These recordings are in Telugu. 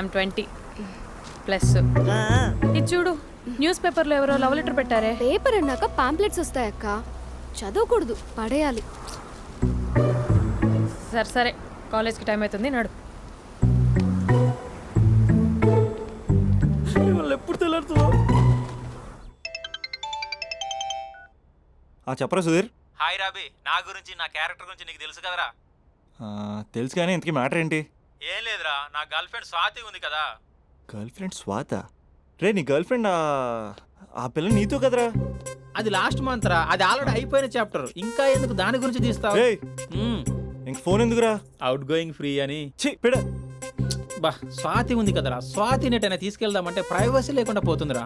ఐమ్ ట్వంటీ ప్లస్ ఇది చూడు న్యూస్ పేపర్లో ఎవరో లవ్ లెటర్ పెట్టారే పేపర్ అన్నాక పాంప్లెట్స్ వస్తాయక్క చదవకూడదు పడేయాలి సరే సరే కాలేజ్కి టైం అవుతుంది నడు ఎప్పుడు ఆ చెప్పరా సుధీర్ హాయ్ రాబీ నా గురించి నా క్యారెక్టర్ గురించి నీకు తెలుసు కదరా తెలుసు కానీ ఇంతకీ మ్యాటర్ ఏంటి ఏం లేదురా నా గర్ల్ ఫ్రెండ్ స్వాతి ఉంది కదా గర్ల్ ఫ్రెండ్ స్వాత రే నీ గర్ల్ ఫ్రెండ్ ఆ పిల్ల నీతో కదరా అది లాస్ట్ మంత్ రా అది ఆల్రెడీ అయిపోయిన చాప్టర్ ఇంకా ఎందుకు దాని గురించి తీస్తావు ఇంక ఫోన్ ఎందుకురా అవుట్ గోయింగ్ ఫ్రీ అని ఛీ పిడ బా స్వాతి ఉంది కదరా స్వాతిని ఎటైనా తీసుకెళ్దామంటే ప్రైవసీ లేకుండా పోతుందిరా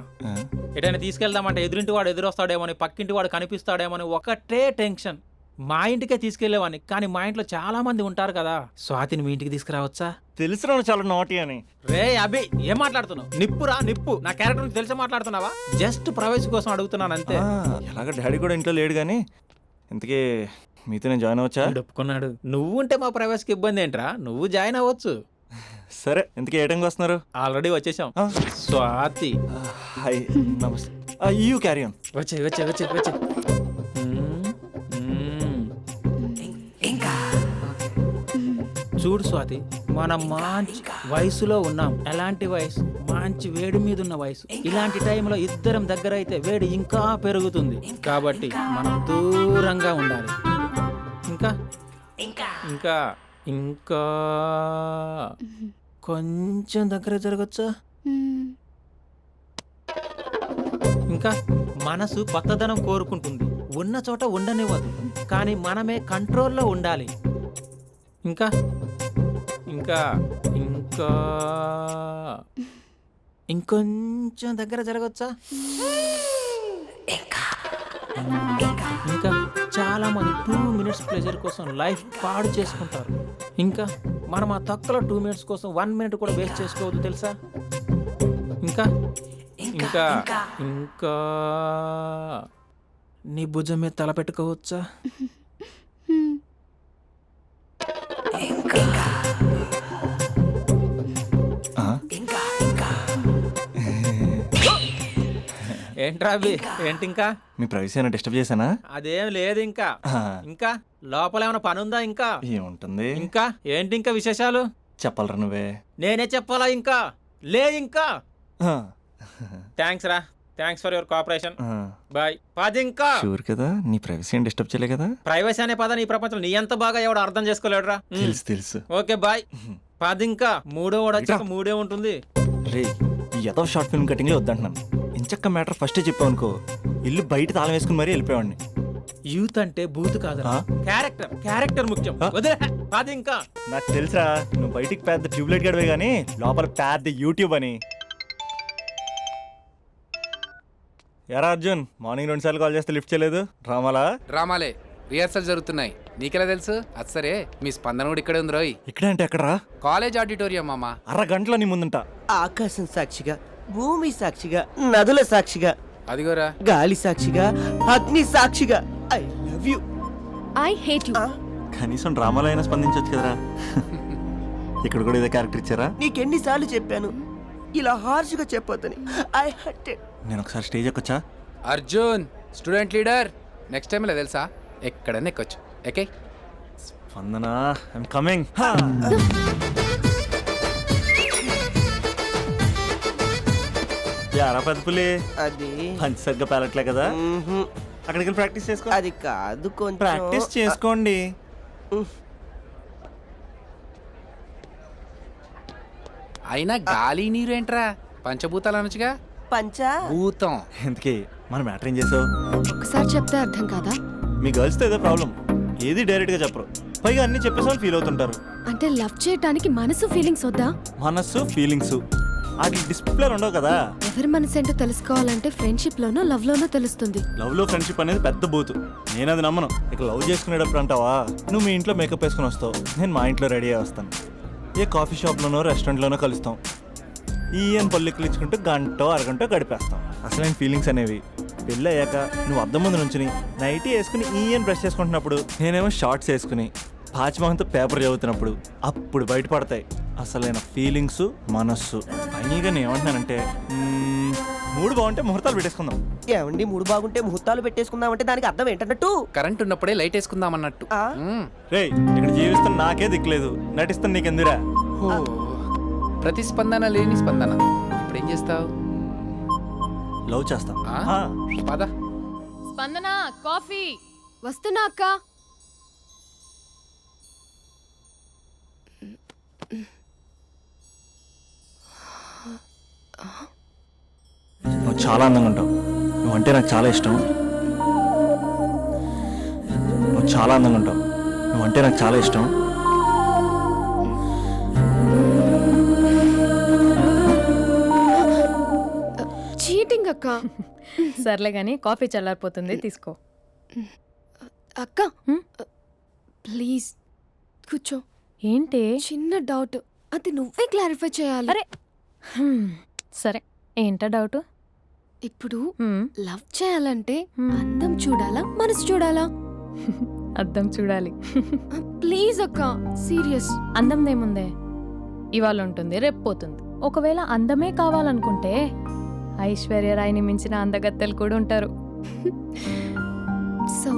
ఎటైనా తీసుకెళ్దామంటే ఎదురింటి వాడు ఎదురొస్తాడేమో అని పక్కింటి వాడు కనిపిస్తాడేమో అని ఒకటే టెన్షన్ మా ఇంటికే తీసుకెళ్లేవాడిని కానీ మా ఇంట్లో చాలా మంది ఉంటారు కదా స్వాతిని మీ ఇంటికి తీసుకురావచ్చా తెలుసు చాలా నోటి అని రే అభి ఏం మాట్లాడుతున్నావు నిప్పురా నిప్పు నా క్యారెక్టర్ తెలిసి మాట్లాడుతున్నావా జస్ట్ ప్రవేశం కోసం అడుగుతున్నాను అంతే ఎలాగ డాడీ కూడా ఇంట్లో లేడు కానీ ఇంతకీ మీతో నేను జాయిన్ అవచ్చా డప్పుకున్నాడు నువ్వు ఉంటే మా ప్రవేశకి ఇబ్బంది ఏంట్రా నువ్వు జాయిన్ అవ్వచ్చు సరే ఇంతకీ ఏ టైంకి వస్తున్నారు ఆల్రెడీ వచ్చేసాం స్వాతి హై నమస్తే యూ క్యారీ ఆన్ వచ్చే వచ్చే వచ్చే వచ్చే చూడు స్వాతి మనం మంచి వయసులో ఉన్నాం ఎలాంటి వయసు మంచి వేడి మీద ఉన్న వయసు ఇలాంటి టైంలో ఇద్దరం దగ్గర అయితే వేడి ఇంకా పెరుగుతుంది కాబట్టి మనం దూరంగా ఉండాలి ఇంకా ఇంకా ఇంకా కొంచెం దగ్గర జరగచ్చా ఇంకా మనసు కొత్తదనం కోరుకుంటుంది ఉన్న చోట ఉండనివ్వదు కానీ మనమే కంట్రోల్లో ఉండాలి ఇంకా ఇంకా ఇంకా ఇంకొంచెం దగ్గర జరగచ్చా ఇంకా చాలా మంది టూ మినిట్స్ ప్లెజర్ కోసం లైఫ్ పాడు చేసుకుంటారు ఇంకా మనం ఆ తక్కువ టూ మినిట్స్ కోసం వన్ మినిట్ కూడా వేస్ట్ చేసుకోవద్దు తెలుసా ఇంకా ఇంకా ఇంకా నీ భుజం మీద తల పెట్టుకోవచ్చా ఏంట్రా అవి ఏంటి ఇంకా మీ ప్రవేశ ఏమైనా డిస్టర్బ్ చేశానా అదేం లేదు ఇంకా ఇంకా లోపల ఏమైనా పని ఉందా ఇంకా ఏముంటుంది ఇంకా ఏంటి ఇంకా విశేషాలు చెప్పాలరా నువ్వే నేనే చెప్పాలా ఇంకా లే ఇంకా థ్యాంక్స్ రా thanks for your cooperation bye పది ఇంకా షూర్ కదా నీ ప్రైవసీ ఏం డిస్టర్బ్ చేయలే కదా ప్రైవసీ అనే పదాన్ని ఈ ప్రపంచం నీ ఎంత బాగా ఎవడు అర్థం చేసుకోలేడు రా తెలుసు తెలుసు ఓకే బాయ్ పది ఇంకా మూడో వాడు మూడే ఉంటుంది రే ఎదో షార్ట్ ఫిల్మ్ కటింగ్లో వద్దంటున్నాను పంచక్క మ్యాటర్ ఫస్ట్ చెప్పావు అనుకో ఇల్లు బయట తాళం వేసుకుని మరీ వెళ్ళిపోయాడిని యూత్ అంటే బూత్ కాదు క్యారెక్టర్ క్యారెక్టర్ ముఖ్యం వదిలే ఇంకా నాకు తెలుసా నువ్వు బయటికి పెద్ద ట్యూబ్లైట్ గడవే కానీ లోపల పెద్ద యూట్యూబ్ అని ఎరా అర్జున్ మార్నింగ్ రెండు సార్లు కాల్ చేస్తే లిఫ్ట్ చేయలేదు రామాలా డ్రామాలే రిహార్సల్ జరుగుతున్నాయి నీకెలా తెలుసు అది సరే మీ స్పందన కూడా ఇక్కడే ఉంది రోయ్ ఇక్కడే అంటే ఎక్కడరా కాలేజ్ ఆడిటోరియం మామ అరగంటలో నీ ముందుంటా ఆకాశం సాక్షిగా భూమి సాక్షిగా నదుల సాక్షిగా అదిగోరా గాలి సాక్షిగా అగ్ని సాక్షిగా I love you I hate you కనీసం డ్రామాలో అయినా స్పందించవచ్చు కదరా ఇక్కడ కూడా ఇదే క్యారెక్టర్ ఇచ్చారా నీకు ఎన్నిసార్లు చెప్పాను ఇలా హార్ష్గా చెప్పొద్దని ఐ హర్టెడ్ నేను ఒకసారి stage ఎక్కొచ్చా Arjun student leader next time ఇలా తెలుసా ఎక్కడనే ఎక్కొచ్చు ఓకే స్పందన ఐఎమ్ కమింగ్ ఎరా పెద్ద పులి అది పంచి సరిగ్గా పెరట్లే కదా అక్కడికి వెళ్ళి ప్రాక్టీస్ చేసుకో అది కాదు కొంచెం ప్రాక్టీస్ చేసుకోండి అయినా గాలి నీరు ఏంట్రా పంచభూతాలు అనొచ్చుగా పంచా భూతం ఇంతకీ మన మ్యాటర్ ఏం చేసావు ఒక్కసారి చెప్తే అర్థం కాదా మీ girls ఏదో ప్రాబ్లం ఏది డైరెక్ట్గా చెప్పరు పైగా అన్ని చెప్పేసి వాళ్ళు ఫీల్ అవుతుంటారు అంటే లవ్ చేయటానికి మనసు ఫీలింగ్స్ వద్దా మనస్సు ఫీలింగ్స్ అది డిస్ప్లే ఉండవు కదా ఎవరి మనసు ఏంటో తెలుసుకోవాలంటే ఫ్రెండ్షిప్ లోనో లవ్ లోనో తెలుస్తుంది లవ్ లో ఫ్రెండ్షిప్ అనేది పెద్ద బూతు నేను అది నమ్మను ఇక లవ్ చేసుకునేటప్పుడు అంటావా నువ్వు మీ ఇంట్లో మేకప్ వేసుకుని వస్తావు నేను మా ఇంట్లో రెడీ అయ్యి వస్తాను ఏ కాఫీ షాప్లోనో రెస్టారెంట్లోనో కలుస్తాం ఈయన పల్లెక్కులు ఇచ్చుకుంటూ గంటో అరగంటో గడిపేస్తాం అసలైన ఫీలింగ్స్ అనేవి పెళ్ళి అయ్యాక నువ్వు అద్దం ముందు నుంచుని నైటీ వేసుకుని ఈయన బ్రష్ చేసుకుంటున్నప్పుడు నేనేమో షార్ట్స్ వేసుకుని పాచిమహంతో పేపర్ చదువుతున్నప్పుడు అప్పుడు బయటపడతాయి అసలైన ఫీలింగ్స్ మనస్సు ఫైనల్గా నేను ఏమంటున్నానంటే మూడు బాగుంటే ముహూర్తాలు పెట్టేసుకుందాం ఏమండి మూడు బాగుంటే ముహూర్తాలు అంటే దానికి అర్థం ఏంటన్నట్టు కరెంట్ ఉన్నప్పుడే లైట్ వేసుకుందాం అన్నట్టు ఆ? ఇక్కడ జీవిస్తున్న నాకే దిక్కులేదు నటిస్తున్న నీకెందురా ప్రతిస్పందన లేని స్పందన ఇప్పుడు ఏం చేస్తావు లవ్ చేస్తాం ఆ? పద స్పందన కాఫీ వస్తున్నా అక్క నువ్వు చాలా అందంగా ఉంటావు నువ్వు అంటే నాకు చాలా ఇష్టం నువ్వు చాలా అందంగా ఉంటావు నువ్వు అంటే నాకు చాలా ఇష్టం చీటింగ్ అక్క సర్లే కానీ కాఫీ చల్లారిపోతుంది తీసుకో అక్క ప్లీజ్ కూర్చో ఏంటి చిన్న డౌట్ అది నువ్వే క్లారిఫై చేయాలి అరే సరే ఏంటా డౌట్ ఇప్పుడు లవ్ చేయాలంటే అందం చూడాలా మనసు చూడాలా అద్దం చూడాలి ప్లీజ్ అక్క సీరియస్ అందం ఏముందే ఇవాళ ఉంటుంది రేపు పోతుంది ఒకవేళ అందమే కావాలనుకుంటే ఐశ్వర్య రాయిని మించిన అందగత్తెలు కూడా ఉంటారు సో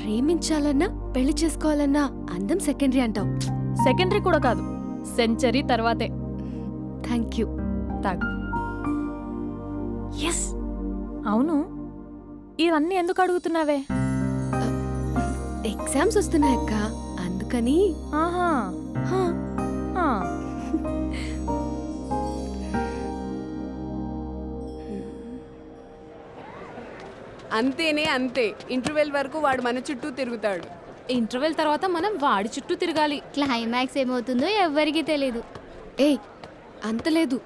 ప్రేమించాలన్నా పెళ్లి చేసుకోవాలన్నా అందం సెకండరీ అంటావు సెకండరీ కూడా కాదు సెంచరీ తర్వాతే థ్యాంక్ యూ థ్యాంక్ ఎస్ అవును ఇవన్నీ ఎందుకు అడుగుతున్నావే ఎగ్జామ్స్ వస్తున్నాయి అక్క అందుకని ఆహా అంతేనే అంతే ఇంటర్వెల్ వరకు వాడు మన చుట్టూ తిరుగుతాడు ఇంటర్వెల్ తర్వాత మనం వాడి చుట్టూ తిరగాలి క్లైమాక్స్ ఏమవుతుందో ఎవ్వరికీ తెలియదు ఏయ్ అంతలేదు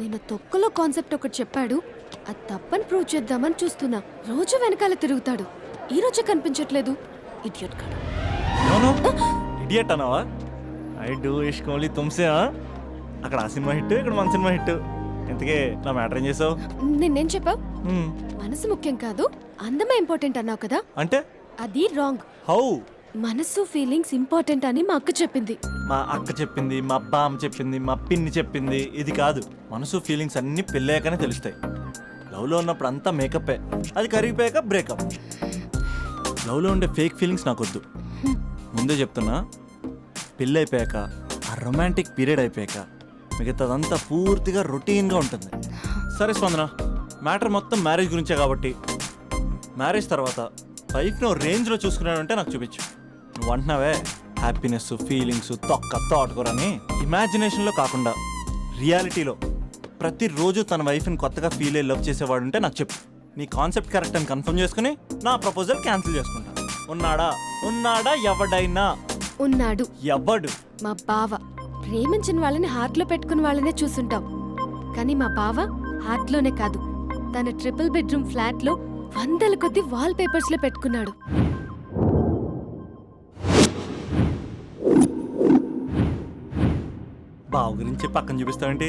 నేను తొక్కలో కాన్సెప్ట్ ఒకటి చెప్పాడు అది తప్పని ప్రూవ్ చేద్దామని చూస్తున్నా రోజు వెనకాల తిరుగుతాడు ఈ రోజే కనిపించట్లేదు ఇడియట్ కాడు ఇడియట్ అన్నావా ఐ డూ ఇష్క్ ఓన్లీ తుమ్సే అక్కడ ఆ సినిమా హిట్ ఇక్కడ మన సినిమా హిట్ ఇంతకే నా మ్యాటర్ ఏం చేసావు నిన్నేం చెప్పావు hmm. మనసు ముఖ్యం కాదు అందమే ఇంపార్టెంట్ అన్నావు కదా అంటే అది రాంగ్ హౌ మనసు ఫీలింగ్స్ ఇంపార్టెంట్ అని మా అక్క చెప్పింది మా అక్క చెప్పింది మా అబ్బా చెప్పింది మా పిన్ని చెప్పింది ఇది కాదు మనసు ఫీలింగ్స్ అన్ని పెళ్ళాకనే తెలుస్తాయి లవ్లో ఉన్నప్పుడు అంతా మేకప్పే అది కరిగిపోయాక బ్రేకప్ లవ్లో ఉండే ఫేక్ ఫీలింగ్స్ నాకు వద్దు ముందే చెప్తున్నా పెళ్ళి అయిపోయాక ఆ రొమాంటిక్ పీరియడ్ అయిపోయాక మిగతాదంతా పూర్తిగా రొటీన్గా ఉంటుంది సరే స్పందన మ్యాటర్ మొత్తం మ్యారేజ్ గురించే కాబట్టి మ్యారేజ్ తర్వాత లైఫ్ను రేంజ్లో చూసుకున్నానంటే నాకు చూపించు నువ్వు అంటున్నావే హ్యాపీనెస్ ఫీలింగ్స్ తొక్క తోటకూరని ఇమాజినేషన్లో కాకుండా రియాలిటీలో ప్రతిరోజు తన వైఫ్ని కొత్తగా ఫీల్ అయ్యి లవ్ చేసేవాడు ఉంటే నాకు చెప్పు నీ కాన్సెప్ట్ కరెక్ట్ అని కన్ఫర్మ్ చేసుకుని నా ప్రపోజల్ క్యాన్సిల్ చేసుకుంటా ఉన్నాడా ఉన్నాడా ఎవడైనా ఉన్నాడు ఎవడు మా బావ ప్రేమించిన వాళ్ళని హార్ట్లో పెట్టుకున్న వాళ్ళనే చూసుంటాం కానీ మా బావ హార్ట్లోనే కాదు తన ట్రిపుల్ బెడ్రూమ్ ఫ్లాట్లో వందల కొద్ది వాల్ పేపర్స్లో పెట్టుకున్నాడు బావ గురించి పక్కన చూపిస్తావంటే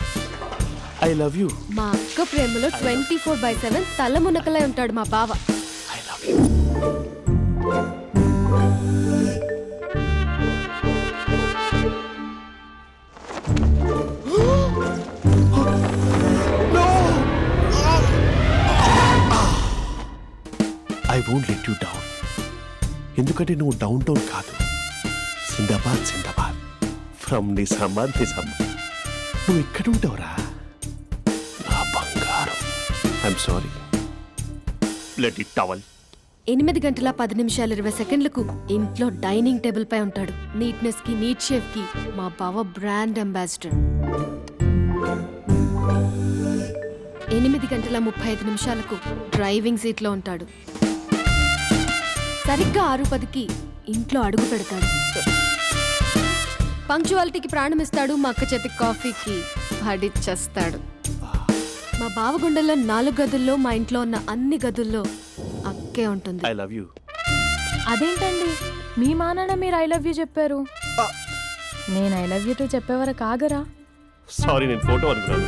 I love you మా అక్క ప్రేమలో ట్వంటీ ఫోర్ బై సెవెన్ తల మునకలై ఉంటాడు మా బావ I love you I won't let you down ఎందుకంటే నువ్వు డౌన్ టౌన్ కాదు Sindbad Sindbad from Nizamabad Nizamabad నువ్వు ఎక్కడ ఉంటావురా ఐఎమ్ సారీ బ్లడ్ టవల్ ఎనిమిది గంటల పది నిమిషాలు ఇరవై సెకండ్లకు ఇంట్లో డైనింగ్ టేబుల్ పై ఉంటాడు నీట్నెస్ కి నీట్ షేఫ్ కి మా బావ బ్రాండ్ అంబాసిడర్ ఎనిమిది గంటల ముప్పై ఐదు నిమిషాలకు డ్రైవింగ్ సీట్లో ఉంటాడు సరిగ్గా ఆరు పదికి ఇంట్లో అడుగు పెడతాడు పంక్చువాలిటీకి ప్రాణమిస్తాడు మా అక్క చేతి కాఫీకి చేస్తాడు మా బావగుండల్లో నాలుగు గదుల్లో మా ఇంట్లో ఉన్న అన్ని గదుల్లో అక్కే ఉంటుంది ఐ లవ్ యూ అదేంటండి మీ మానాన మీరు ఐ లవ్ యూ చెప్పారు నేను ఐ లవ్ యూ టూ చెప్పేవరకు ఆగరా సారీ నేను ఫోటో అనుకున్నాను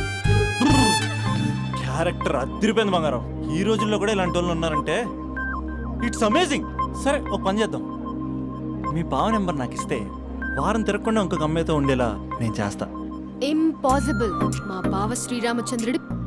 క్యారెక్టర్ అదిరిపోయింది బంగారం ఈ రోజుల్లో కూడా ఇలాంటి వాళ్ళు ఉన్నారంటే ఇట్స్ అమేజింగ్ సరే ఒక పని చేద్దాం మీ బావ నెంబర్ నాకు ఇస్తే వారం తిరగకుండా ఇంకొక అమ్మాయితో ఉండేలా నేను చేస్తా ఇంపాసిబుల్ మా బావ శ్రీరామచంద్రుడి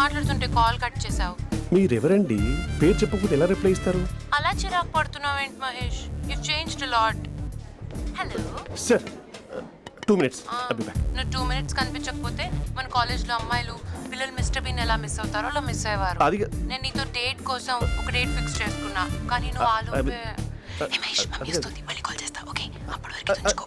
మాట్లాడుతుంటే కాల్ కట్ చేసావు మీరెవరండి పేరు చెప్పకుండా ఎలా రిప్లై ఇస్తారు అలా చిరాకు ఏంటి Mahesh you changed lot hello sir two minutes నువ్వు టూ మినిట్స్ కనిపించకపోతే మన కాలేజ్లో అమ్మాయిలు పిల్లలు మిస్టర్ బీన్ ఎలా మిస్ అవుతారో అలా మిస్ అయ్యేవారు అది నేను నీతో డేట్ కోసం ఒక డేట్ ఫిక్స్ చేసుకున్నా కానీ నువ్వు ఆలో మహేష్ మమ్మీ వస్తుంది మళ్ళీ కాల్ చేస్తా ఓకే అప్పటి వరకు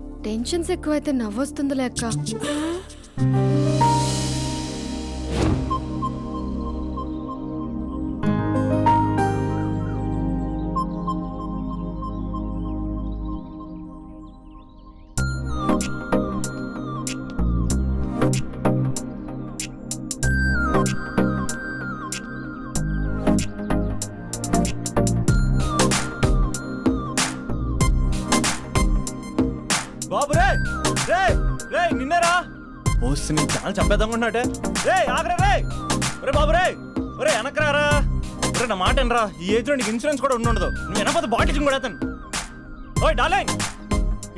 టెన్షన్స్ ఎక్కువైతే నవ్వొస్తుందిలే లెక్క అసలు నీ ఛానల్ చంపేద్దామన్నట్టే రే ఆగరా రే ఒరే బాబు రే ఒరే వెనకరారా ఒరే నా మాట ఎనరా ఈ లో నీకు ఇన్సూరెన్స్ కూడా ఉండదు నువ్వు వెనకపోతే బాటిల్ కూడా అతను ఓయ్ డాలే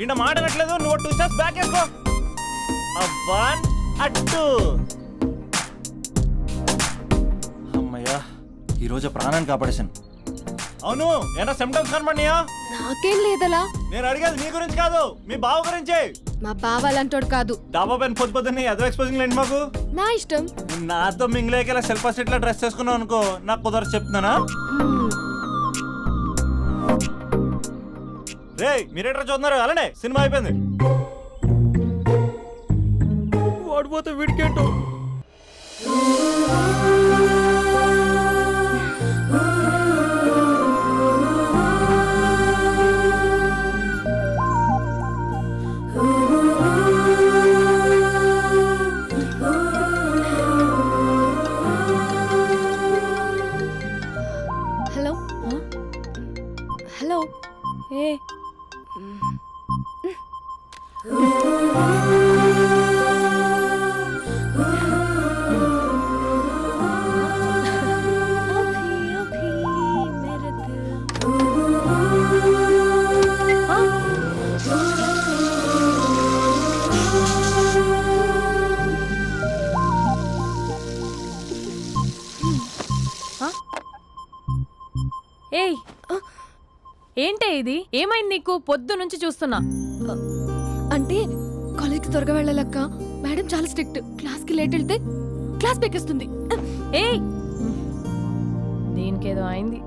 ఈయన మాట అనట్లేదు నువ్వు టూ స్టార్స్ బ్యాక్ వేసుకో వన్ అట్టు అమ్మయ్యా ఈరోజు ప్రాణాన్ని కాపాడేశాను అవును ఏనా సిమ్టమ్స్ కనబడినాయా నాకేం లేదలా నేను అడిగేది నీ గురించి కాదు మీ బావ గురించి మా బావ అలాంటోడు కాదు డాబా పైన పొద్దు పొద్దున్నే ఎదో ఎక్స్పోజింగ్ లేండి మాకు నా ఇష్టం నాతో మింగిలేక ఇలా శిల్పా సెట్ డ్రెస్ చేసుకున్నావు అనుకో నాకు కుదరదు చెప్తున్నానా రే మీరేటర్ చూస్తున్నారు అలానే సినిమా అయిపోయింది వాడిపోతే వీడికేంటో ఇది ఏమైంది నీకు పొద్దు నుంచి చూస్తున్నా అంటే కాలేజ్కి త్వరగా వెళ్ళాలక్క మేడం చాలా స్ట్రిక్ట్ క్లాస్కి లేట్ వెళ్తే క్లాస్ పెక్కేస్తుంది ఏ దీనికేదో అయింది